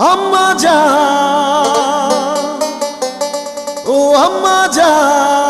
আম্মা যা ও আম্মা জান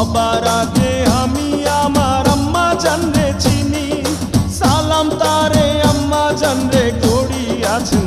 সবার আগে আমি আমার আম্মা জানরে চিনি। সালাম তারে আম্মা জানরে করি আছেন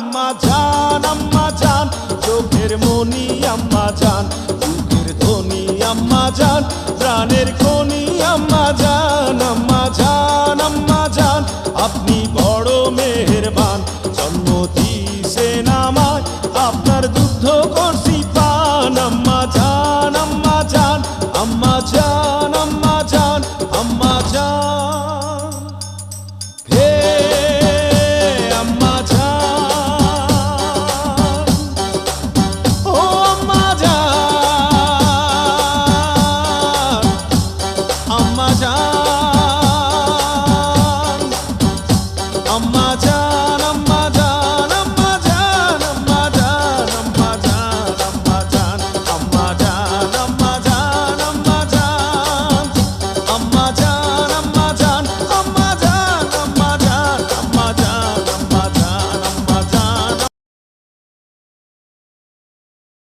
আম্মা জান আম্মা জান, চোখের মনি আম্মা জান, চোখের ধনি আম্মা জান, প্রাণের খনি আম্মা জান আম্মা জান আম্মা জান, আপনি বড় মেহরবান, জন্ম দিয়েছেন আমায় আপনার দুগ্ধ করছি পান আম্মা জান আম্মা জান আম্মা জান।